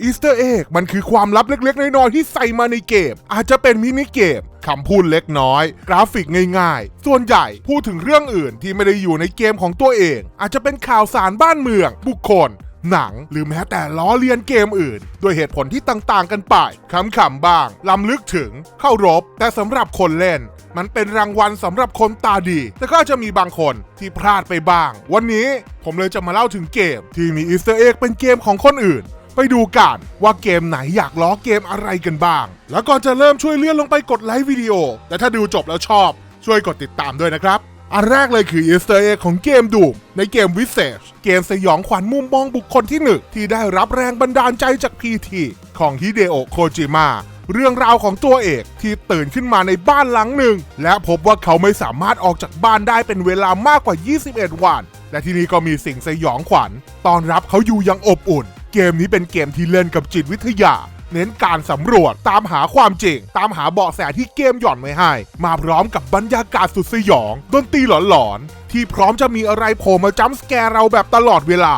อีสเตอร์เอ็กมันคือความลับเล็ก ๆ น้อยๆที่ใส่มาในเกม อาจจะเป็นมินิเกมคำพูดเล็กน้อย กราฟิกง่ายๆ ส่วนใหญ่พูดถึงเรื่องอื่นที่ไม่ได้อยู่ในเกมของตัวเอง อาจจะเป็นข่าวสารบ้านเมือง บุคคล หนัง หรือแม้แต่ล้อเลียนเกมอื่น ด้วยเหตุผลที่ต่างๆกันไปขำๆบ้างล้ำลึกถึง เข้ารบ แต่สำหรับคนเล่น มันเป็นรางวัลสำหรับคนตาดี แต่ก็จจะมีบางคนที่พลาดไปบ้าง วันนี้ผมเลยจะมาเล่าถึงเกม ที่มีอีสเตอร์เอ็กเป็นเกมของคนอื่น ไปดูกันว่าเกมไหนอยากล้อเกมอะไรกันบ้าง แล้วก่อนจะเริ่มช่วยเลื่อนลงไปกดไลค์วิดีโอและถ้าดูจบแล้วชอบ ช่วยกดติดตามด้วยนะครับ อันแรกเลยคืออีสเตอร์เอ็กของเกมดูมในเกมวิเศษ เกมสยองขวัญมุมมองบุคคลที่หนึ่งที่ได้รับแรงบันดาลใจจากพีทีของฮิเดโอะโคจิมะเรื่องราวของตัวเอกที่ตื่นขึ้นมาในบ้านหลังหนึ่ง และพบว่าเขาไม่สามารถออกจากบ้านได้เป็นเวลามากกว่า 21 วัน และที่นี่ก็มีสิ่งสยองขวัญตอนรับเขาอยู่อยังอบอุ่น เกมนี้เป็นเกมที่เล่นกับจิตวิทยา เน้นการสำรวจตามหาความจริง ตามหาเบาะแสที่เกมหย่อนไว้ให้ มาพร้อมกับบรรยากาศสุดสยอง ดนตรีหลอนๆ ที่พร้อมจะมีอะไรโผล่มาจัมป์สแกร์เราแบบตลอดเวลา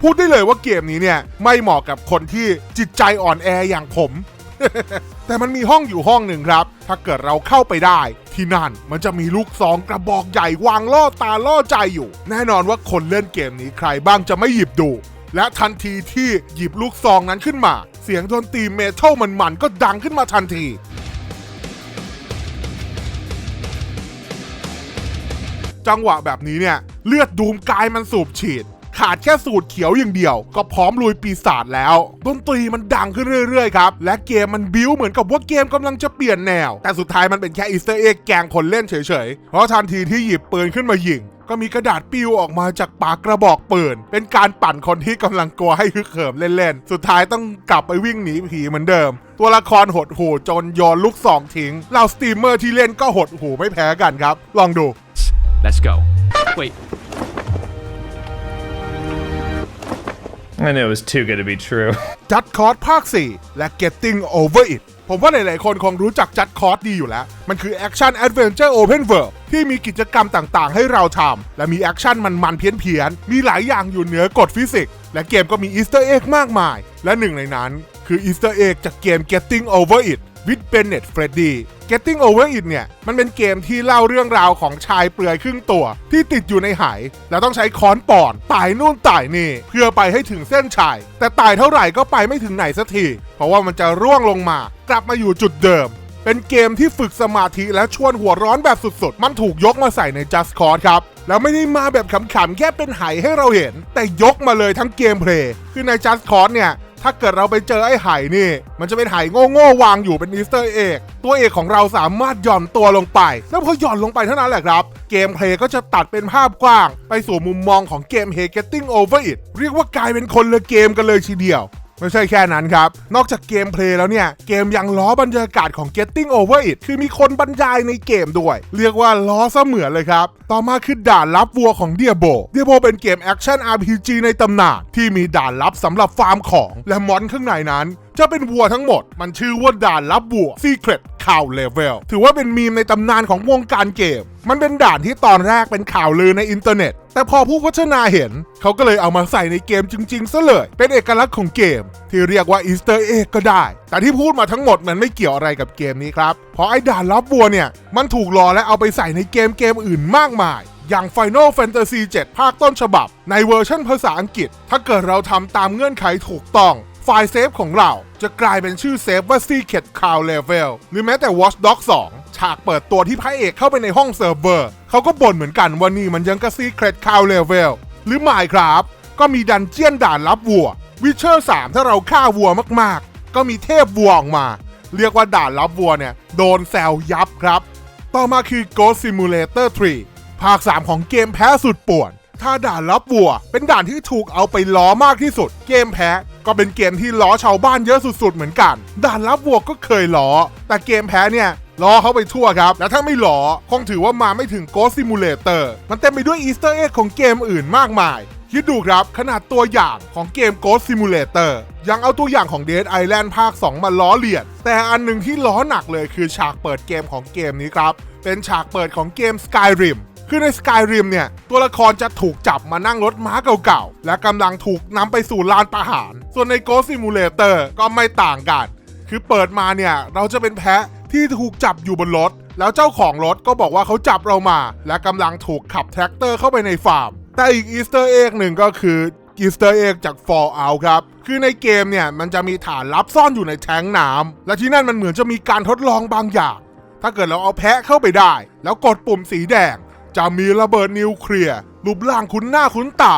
พูดได้เลยว่าเกมนี้เนี่ยไม่เหมาะกับคนที่จิตใจอ่อนแออย่างผม แต่มันมีห้องอยู่ห้องหนึ่งครับ ถ้าเกิดเราเข้าไปได้ ที่นั่นมันจะมีลูกซองกระบอกใหญ่วางล่อตาล่อใจอยู่ แน่นอนว่าคนเล่นเกมนี้ใครบ้างจะไม่หยิบดู และทันทีที่หยิบลูกซองนั้นขึ้นมา เสียงดนตรีเมทัลมันๆก็ดังขึ้นมาทันทีจังหวะแบบนี้เนี่ย เลือดดูมกายมันสูบฉีด ขาดแค่สูตรเขียวอย่างเดียว ก็พร้อมลุยปีศาจแล้วดนตรีมันดังขึ้นเรื่อยๆครับ และเกมมันบิ้วเหมือนกับว่าเกมกำลังจะเปลี่ยนแนว แต่สุดท้ายมันเป็นแค่อีสเตอร์เอ็กแกลงคนเล่นเฉยๆ เพราะทันทีที่หยิบปืนขึ้นมายิง ก็มีกระดาษปิวออกมาจากปากกระบอกปืน เป็นการปั่นคนที่กำลังกลัวให้ฮึกเหิมเล่นๆ สุดท้ายต้องกลับไปวิ่งหนีผีเหมือนเดิม ตัวละครหดหูจนโยนลูกสองทิ้งเหล่าสตรีมเมอร์ที่เล่นก็หดหูไม่แพ้กันครับ ลองดู Let's go. Wait, I knew it was too good to be true. จัดคอร์สภาค 4 และ Getting Over It ผมว่าหลายๆ คนคงรู้จักจัดคอร์สดีอยู่แล้ว มันคือแอคชั่นแอดเวนเจอร์โอเพนเวิลด์ที่มีกิจกรรมต่างๆ ให้เราทำ และมีแอคชั่นมันๆ เพี้ยนๆ มีหลายอย่างอยู่เหนือกฎฟิสิกส์ และเกมก็มีอีสเตอร์เอ็กมากมาย และหนึ่งในนั้น คืออีสเตอร์เอ็กจากเกม Getting Over It with Bennett Freddy Getting Over It เนี่ย มันเป็นเกมที่เล่าเรื่องราวของชายเปลือยครึ่งตัว ที่ติดอยู่ในไหาย แล้วต้องใช้ค้อนปอนไต่นู่นไต่นี่ เพื่อไปให้ถึงเส้นชัยแต่ไต่เท่าไหร่ก็ไปไม่ถึงไหนสักทีเพราะว่ามันจะร่วงลงมา กลับมาอยู่จุดเดิมเป็นเกมที่ฝึกสมาธิและชวนหัวร้อนแบบสุดๆ มันถูกยกมาใส่ใน Just Cause ครับ แล้วไม่ได้มาแบบขำๆ แค่เป็นไหให้เราเห็น แต่ยกมาเลยทั้งเกมเพลย์ คือใน Just Cause เนี่ย ถ้าเกิดเราไปเจอไอ้ไหนี่ มันจะเป็นไหโง่ๆวางอยู่เป็นอีสเตอร์เอกตัวเอกของเราสามารถหย่อนตัวลงไป แล้วพอหย่อนลงไปเท่านั้นแหละครับ เกมเพลย์ก็จะตัดเป็นภาพกว้าง ไปสู่มุมมองของเกม Hey Getting Over It เรียกว่ากลายเป็นคนละเกมกันเลยทีเดียว ไม่ใช่แค่นั้นครับ นอกจากเกมเพลย์แล้วเนี่ย เกมยังล้อบรรยากาศของ Getting Over It คือมีคนบรรยายในเกมด้วย เรียกว่าล้อเสมือนเลยครับ ต่อมาคือด่านลับวัวของเดียโบเดียโบเป็นเกมแอคชั่น RPG ในตำนานที่มีด่านลับสำหรับฟาร์มของ และมอนข้างในนั้นจะเป็นวัวทั้งหมด มันชื่อว่าด่านลับวัว Secret Cow Level ถือว่าเป็นมีมในตำนานของวงการเกม มันเป็นด่านที่ตอนแรกเป็นข่าวลือในอินเทอร์เน็ต แต่พอผู้พัฒนาเห็น เขาก็เลยเอามาใส่ในเกมจริงๆซะเลย เป็นเอกลักษณ์ของเกม ที่เรียกว่าอีสเตอร์เอ็กก็ได้ แต่ที่พูดมาทั้งหมดมันไม่เกี่ยวอะไรกับเกมนี้ครับ เพราะไอ้ด่านลับวัวเนี่ย มันถูกรอและเอาไปใส่ในเกมเกมอื่นมากมายอย่าง Final Fantasy 7 ภาคต้นฉบับ ในเวอร์ชันภาษาอังกฤษ ถ้าเกิดเราทำตามเงื่อนไขถูกต้อง ไฟล์เซฟของเราจะกลายเป็นชื่อเซฟว่า Secret Cloud Level หรือแม้แต่ Watch Dogs 2 ฉากเปิดตัวที่พระเอกเข้าไปในห้องเซิร์ฟเวอร์เขาก็บ่นเหมือนกันว่านี่มันยังกับ Secret Cloud Level หรือ Minecraft ก็มีดันเจียนด่านลับวัว Witcher 3ถ้าเราฆ่าวัวมากๆ ก็มีเทพวัวออกมา เรียกว่าด่านลับวัวเนี่ย โดนแซวยับครับ ต่อมาคือ Ghost Simulator 3 ภาค 3 ของเกมแพ้สุดป่วน ถ้าด่านลับวัว เป็นด่านที่ถูกเอาไปล้อมากที่สุด เกมแพ้ ก็เป็นเกมที่ล้อชาวบ้านเยอะสุดๆเหมือนกัน ด่านลับวัวกก็เคยล้อ แต่เกมแพ้เนี่ยล้อเขาไปทั่วครับ และถ้าไม่ล้อคงถือว่ามาไม่ถึง Ghost Simulator มันเต็มไปด้วยอีสเตอร์เอ็กของเกมอื่นมากมาย คิดดูครับขนาดตัวอย่างของเกม Ghost Simulator ยังเอาตัวอย่างของ Dead Island ภาค 2 มาล้อเลียนแต่อันหนึ่งที่ล้อหนักเลยคือฉากเปิดเกมของเกมนี้ครับ เป็นฉากเปิดของเกม Skyrim คือใน Skyrim เนี่ย ตัวละครจะถูกจับมานั่งรถม้าเก่าๆ และกำลังถูกนำไปสู่ลานประหาร ส่วนใน Ghost Simulator ก็ไม่ต่างกัน คือเปิดมาเนี่ย เราจะเป็นแพะที่ถูกจับอยู่บนรถ แล้วเจ้าของรถก็บอกว่าเขาจับเรามา และกำลังถูกขับแทรกเตอร์เข้าไปในฟาร์ม แต่อีกอีสเตอร์เอ็กหนึ่งก็คืออีสเตอร์เอ็กจาก Fallout ครับ คือในเกมเนี่ย มันจะมีฐานลับซ่อนอยู่ในแทงน้ำ และที่นั่นมันเหมือนจะมีการทดลองบางอย่าง ถ้าเกิดเราเอาแพะเข้าไปได้ แล้วกดปุ่มสีแดง จะมีระเบิดนิวเคลียร์รูปร่างคุ้นหน้าคุ้นตา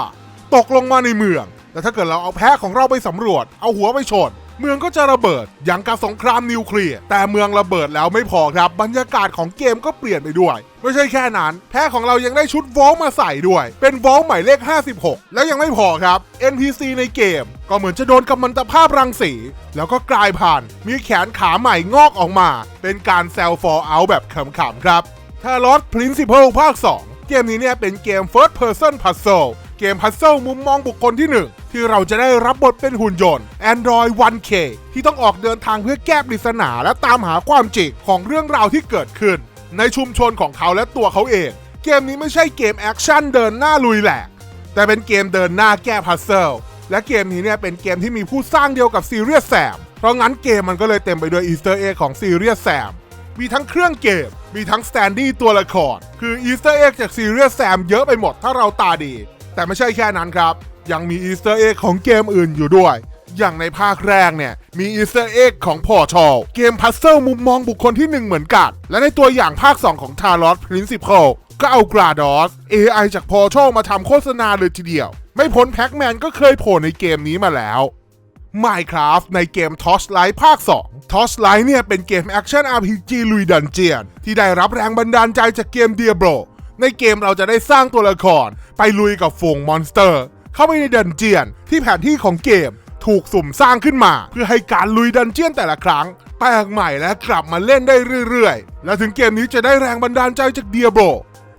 ตกลงมาในเมือง แต่ถ้าเกิดเราเอาแพะของเราไปสำรวจ เอาหัวไปชน เมืองก็จะระเบิดอย่างกับสงครามนิวเคลียร์แต่เมืองระเบิดแล้วไม่พอครับ บรรยากาศของเกมก็เปลี่ยนไปด้วย ไม่ใช่แค่นั้น แพะของเรายังได้ชุดวอลมาใส่ด้วย เป็นวอลหมายเลข 56 แล้วยังไม่พอครับ NPC ในเกม ก็เหมือนจะโดนกัมมันตภาพรังสี แล้วก็กลายพันธุ์มีแขนขาใหม่งอกออกมา เป็นการแซลฟอร์เอาแบบขำๆครับ t a l o t Principle ภาค 2 เกมนี้เนี่ยเป็นเกม First Person Puzzle เกมพัซเซิลมุมมองบุคคลที่ 1 ที่เราจะได้รับบทเป็นหุ่นยนต์ Android 1K ที่ต้องออกเดินทางเพื่อแก้ปริศนาและตามหาความจริงของเรื่องราวที่เกิดขึ้น ในชุมชนของเขาและตัวเขาเอง เกมนี้ไม่ใช่เกมแอคชั่นเดินหน้าลุยแหลก แต่เป็นเกมเดินหน้าแก้พัซเซิลและเกมนี้เนี่ยเป็นเกมที่มีผู้สร้างเดียวกับซีเรียสแซมเพราะงั้นเกมมันก็เลยเต็มไปด้วยอีสเตอร์เอ็กของซีเรียสแซม มีทั้งเครื่องเกมมีทั้งสแตนดี้ตัวละคร คืออีสเตอร์เอ็กจากซีเรียสแซมเยอะไปหมดถ้าเราตาดี แต่ไม่ใช่แค่นั้นครับ ยังมีอีสเตอร์เอ็กของเกมอื่นอยู่ด้วย อย่างในภาคแรกเนี่ย มีอีสเตอร์เอ็กของพอทอลเกมพัซเซิลมุมมองบุคคลที่หนึ่งเหมือนกัน และในตัวอย่างภาค 2 ของ t a l o t Principle ก็เอากราดอส AI จากพอทอลมาทำโฆษณาเลยทีเดียว ไม่พ้นแพ็กแมนก็เคยโผล่ในเกมนี้มาแล้ว Minecraft ในเกม Torchlight ภาค 2 Torchlight เนี่ยเป็นเกมแอคชั่น RPG ลุยดันเจียน ที่ได้รับแรงบันดาลใจจากเกม Diablo ในเกมเราจะได้สร้างตัวละคร ไปลุยกับฝูงมอนสเตอร์ เข้าไปในดันเจียน ที่แผนที่ของเกมถูกสุ่มสร้างขึ้นมา เพื่อให้การลุยดันเจียนแต่ละครั้งแปลกใหม่และกลับมาเล่นได้เรื่อยๆ และถึงเกมนี้จะได้แรงบันดาลใจจาก Diablo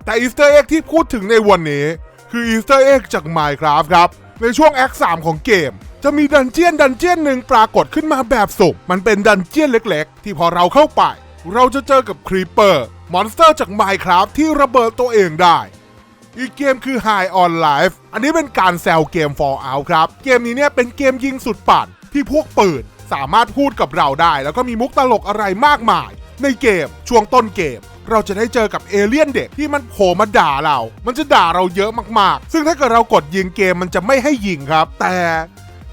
แต่อีสเตอร์เอ็กที่พูดถึงในวันนี้ คืออีสเตอร์เอ็กจาก Minecraft ครับ ในช่วงแอค3ของเกม จะมีดันเจียนดันเจียนหนึ่งปรากฏขึ้นมาแบบสุ่มมันเป็นดันเจียนเล็ก ๆ ที่พอเราเข้าไป เราจะเจอกับครีเปอร์มอนสเตอร์จาก Minecraft ที่ระเบิดตัวเองได้อีกเกมคือ High on Life อันนี้เป็นการแซวเกม Fallout ครับ เกมนี้เนี่ยเป็นเกมยิงสุดปั่นที่พวกปืนสามารถพูดกับเราได้ แล้วก็มีมุกตลกอะไรมากมาย ในเกมช่วงต้นเกม เราจะได้เจอกับเอเลี่ยนเด็กที่มันโผล่มาด่าเรา มันจะด่าเราเยอะมากๆ ซึ่งถ้าเกิดเรากดยิงเกมมันจะไม่ให้ยิงครับ แต่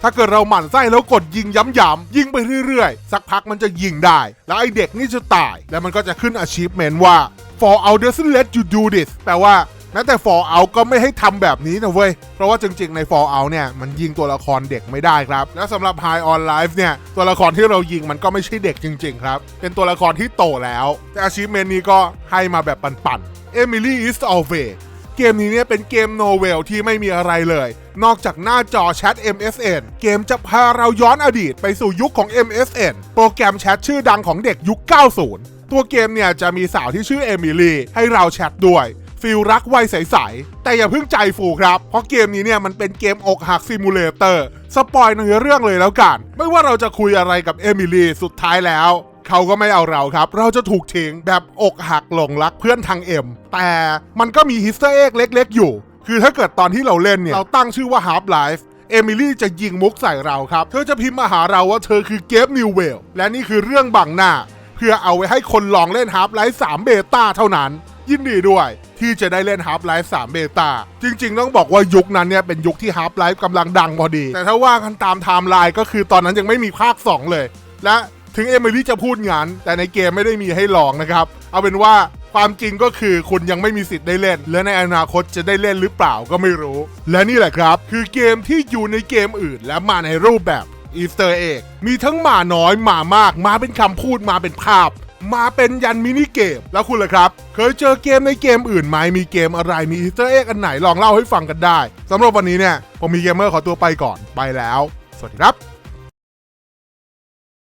ถ้าเกิดเราหมั่นไส้แล้วกดยิงย้ำๆยิงไปเรื่อยๆ สักพักมันจะยิงได้ แล้วไอเด็กนี่จะตาย แล้วมันก็จะขึ้น achievement ว่า Fallout doesn't let you do this แปลว่าแม้แต่ Fallout ก็ไม่ให้ทำแบบนี้นะเว้ย เพราะว่าจริงๆ ใน Fallout เนี่ย มันยิงตัวละครเด็กไม่ได้ครับ และสำหรับ High on Life เนี่ย ตัวละครที่เรายิงมันก็ไม่ใช่เด็กจริง ๆ ครับ เป็นตัวละครที่โตแล้ว แต่ achievement นี้ก็ให้มาแบบปั่นๆ Emily is always เกมนี้เนี่ยเป็นเกมโนเวลที่ไม่มีอะไรเลย นอกจากหน้าจอแชท MSN เกมจะพาเราย้อนอดีตไปสู่ยุคของ MSN โปรแกรมแชทชื่อดังของเด็กยุค 90 ตัวเกมเนี่ยจะมีสาวที่ชื่อเอมิลี่ให้เราแชทด้วยฟิลรักวัยใส ๆ แต่อย่าเพิ่งใจฟูครับ เพราะเกมนี้เนี่ยมันเป็นเกมอกหักซิมูเลเตอร์ สปอยเนื้อเรื่องเลยแล้วกัน ไม่ว่าเราจะคุยอะไรกับเอมิลี่สุดท้ายแล้ว เขาก็ไม่เอาเราครับ เราจะถูกทิ้งแบบอกหักหลงรักเพื่อนทางเอ็ม แต่มันก็มีฮิสเตอร์เอ็กเล็ก ๆ อยู่ คือถ้าเกิดตอนที่เราเล่นเนี่ย เราตั้งชื่อว่า Half Life เอมิลี่จะยิงมุกใส่เราครับ เธอจะพิมพ์มาหาเราว่าเธอคือเกฟนิวเวล และนี่คือเรื่องบังหน้า เพื่อเอาไว้ให้คนลองเล่น Half Life 3เบต้าเท่านั้น ยินดีด้วยที่จะได้เล่น Half Life 3เบต้าจริง ๆ ต้องบอกว่ายุคนั้นเนี่ยเป็นยุคที่ Half Life กำลังดังพอดี แต่ถ้าว่ากันตามไทม์ไลน์ก็คือตอนนั้นยังไม่มีภาค 2 เลย และ ถึงเอมิลี่จะพูดงั้นแต่ในเกมไม่ได้มีให้ลองนะครับ เอาเป็นว่าความจริงก็คือคุณยังไม่มีสิทธิ์ได้เล่น และในอนาคตจะได้เล่นหรือเปล่าก็ไม่รู้ และนี่แหละครับ คือเกมที่อยู่ในเกมอื่น และมาในรูปแบบอีสเตอร์เอกมีทั้งหมาน้อยหมามาก มาเป็นคำพูดมาเป็นภาพ มาเป็นยันมินิเกมแล้วคุณล่ะครับ เคยเจอเกมในเกมอื่นไหมมีเกมอะไรมีอีสเตอร์เอกอันไหนลองเล่าให้ฟังกันได้สำหรับวันนี้เนี่ยผมมีเกมเมอร์ขอตัวไปก่อนไปแล้ว สวัสดีครับ